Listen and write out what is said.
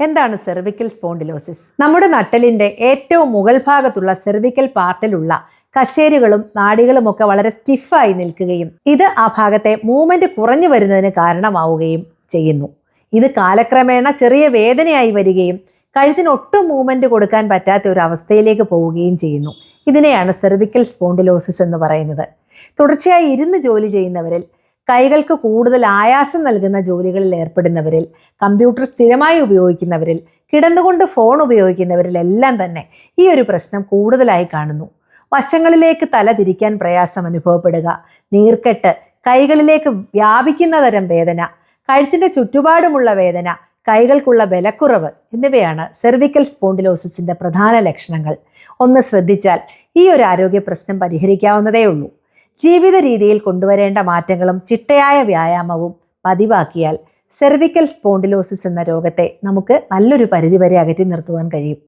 എന്താണ് cervical spondylosis നമ്മുടെ നട്ടലിന്റെ ഏറ്റവും മുകൾ ഭാഗത്തുള്ള സെർവിക്കൽ പാർട്ടിലുള്ള കശേരുകളും നാഡികളും ഒക്കെ വളരെ സ്റ്റിഫായി നിൽക്കുകയും ഇത് ആ ഭാഗത്തെ മൂവ്മെന്റ് കുറഞ്ഞു വരുന്നതിന് കാരണമാവുകയും ചെയ്യുന്നു. ഇത് കാലക്രമേണ ചെറിയ വേദനയായി വരികയും കഴുത്തിന് ഒട്ടും മൂവ്മെന്റ് കൊടുക്കാൻ പറ്റാത്ത ഒരു അവസ്ഥയിലേക്ക് പോവുകയും ചെയ്യുന്നു. ഇതിനെയാണ് സെർവിക്കൽ സ്പോണ്ടിലോസിസ് എന്ന് പറയുന്നത്. തുടർച്ചയായി ഇരുന്ന് ജോലി ചെയ്യുന്നവരിൽ കൈകൾക്ക് കൂടുതൽ ആയാസം നൽകുന്ന ജോലികളിൽ ഏർപ്പെടുന്നവരിൽ കമ്പ്യൂട്ടർ സ്ഥിരമായി ഉപയോഗിക്കുന്നവരിൽ കിടന്നുകൊണ്ട് ഫോൺ ഉപയോഗിക്കുന്നവരിൽ എല്ലാം തന്നെ ഈ ഒരു പ്രശ്നം കൂടുതലായി കാണുന്നു. വശങ്ങളിലേക്ക് തല തിരിക്കാൻ പ്രയാസം അനുഭവപ്പെടുക നീർക്കെട്ട് കൈകളിലേക്ക് വ്യാപിക്കുന്ന തരം വേദന കഴുത്തിന്റെ ചുറ്റുപാടുമുള്ള വേദന കൈകൾക്കുള്ള ബലക്കുറവ് എന്നിവയാണ് സെർവിക്കൽ സ്പോണ്ടിലോസിസിന്റെ പ്രധാന ലക്ഷണങ്ങൾ. ഒന്ന് ശ്രദ്ധിച്ചാൽ ഈ ഒരു ആരോഗ്യ പ്രശ്നം പരിഹരിക്കാവുന്നതേ ഉള്ളൂ ജീവിത രീതിയിൽ കൊണ്ടുവരേണ്ട മാറ്റങ്ങളും ചിട്ടയായ വ്യായാമവും പതിവാക്കിയാൽ സെർവിക്കൽ സ്പോണ്ടിലോസിസ് എന്ന രോഗത്തെ നമുക്ക് നല്ലൊരു പരിധിവരെ അകറ്റി നിർത്തുവാൻ കഴിയും.